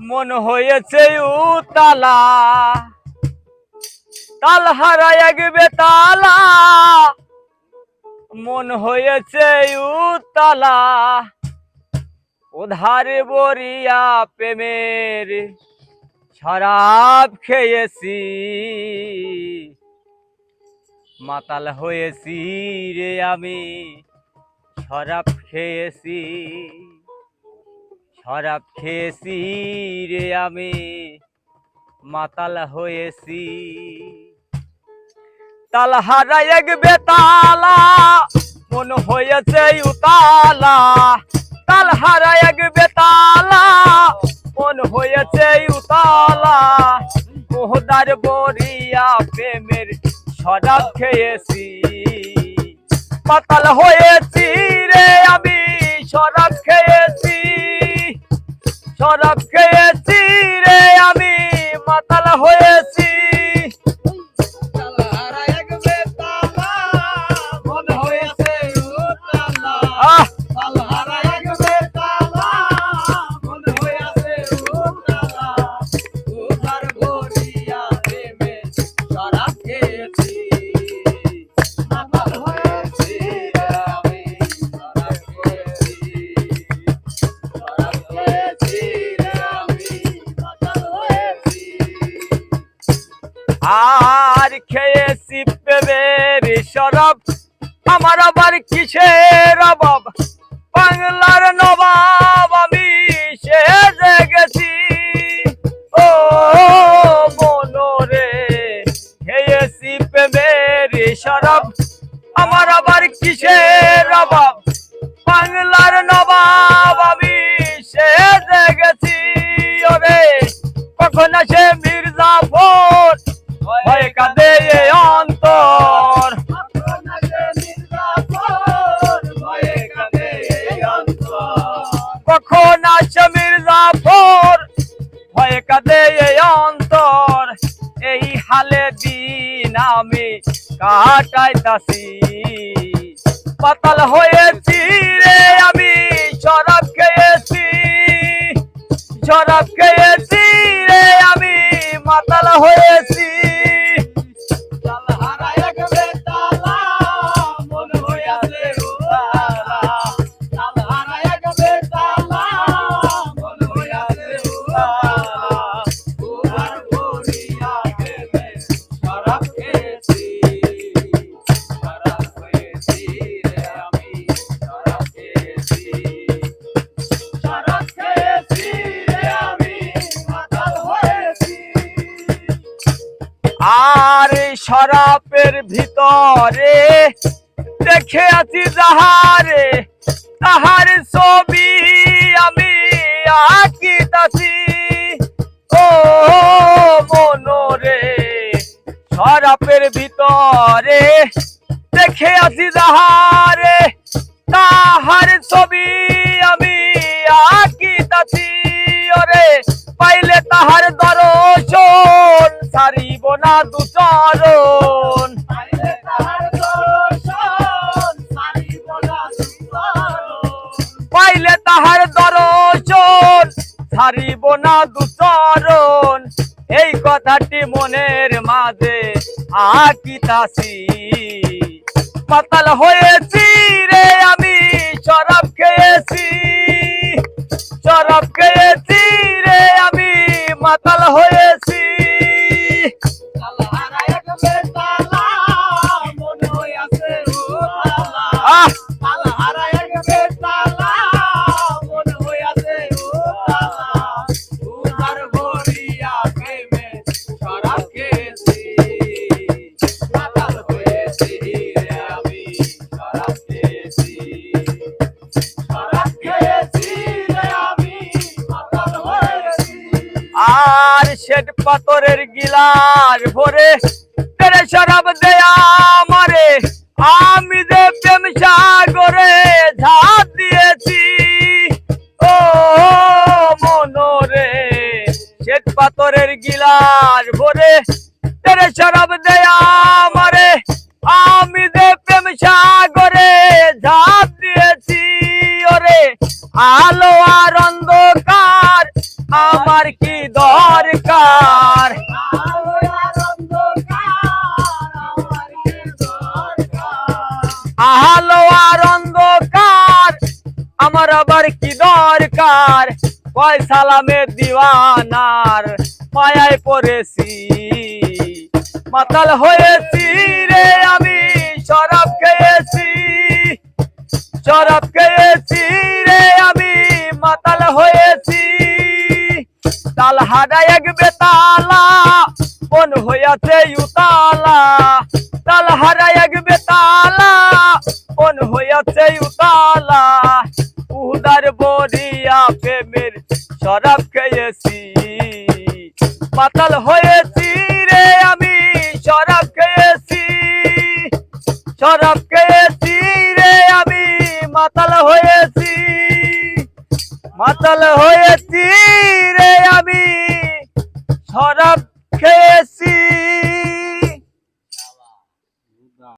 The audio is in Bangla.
মন হয়েছে উতালা। তাল হারায় গবে তালা মন হয়েছে উতালা। উধারে বরিয়া প্রেমের শরাব খেয়েছি। মাতাল হয়েছি রে আমি, শরাব খেয়েছি। শরাব খেয়েছি রে আমি, মাতাল হয়েছি। তাল হারাই এক বেতালা, মন হয়েছে উতালা। তাল হারাই এক বেতালা, মন হয়েছে উতালা। মোহদার বরিয়া প্রেমের শরাব খেয়েছি। পাতাল হয়েছি রে আমি খেয়েছি শরাব খেয়েছি রে আমি মাতাল হয়েছি। আর খেয়েছি প্রেমের শরাব আমার আবার কিসের অভাব বাংলার কাটাইতাছি পাতাল হয়েছি রে আমি শরাব খেয়েছি। শরাব খেয়েছি রে আমি মাতাল হয়েছি। আর শরাবের ভিতরে দেখে আছি যাহারে, তাহার ছবি আমি আঁকিতাছি ও মনোরে শরাবের ভিতরে দেখে আছি যাহারে, তাহার ছবি আমি আঁকিতাছি ওরে, পাইলে তাহার না দুচরণ পাইলে তাহার দর্শন, ছাড়িব না দুচরণ। এই কথাটি মনের মাঝে আকিতাছি। পাতাল হয়েছি রে আমি শরাব খেয়েছি। শরাব খেয়েছি রে আমি, মাতাল আর শেট পাথরের গিলাস ভরে তেরে শরাব দেয়া আমারে। আমি যে প্রেম সাগরে ঝাঁপ দিয়েছি, ও মনোরে। শেট পাথরের গিলাস ভরে তেরে শরাব দেয়া আমারে। আমি যে প্রেম সাগরে ঝাঁপ দিয়েছি, ওরে আলো আর অন্ধকার আমার কি কি দরকার? কয় সালামে দিওয়ানার মায়ায় পড়েছি। মাতাল হয়েছি রে আমি, শরাব খেয়েছি। শরাব খেয়েছি রে আমি, মাতাল হয়েছি। তাল হাডা এক বেতালা মন হইয়াছে শরাব খেয়েছি, পাতাল হয়েছি রে আমি, শরাব খেয়েছি শরাব খেয়েছি রে আমি, মাতাল হয়েছি মাতাল হয়েছি রে আমি, শরাব খেয়েছি।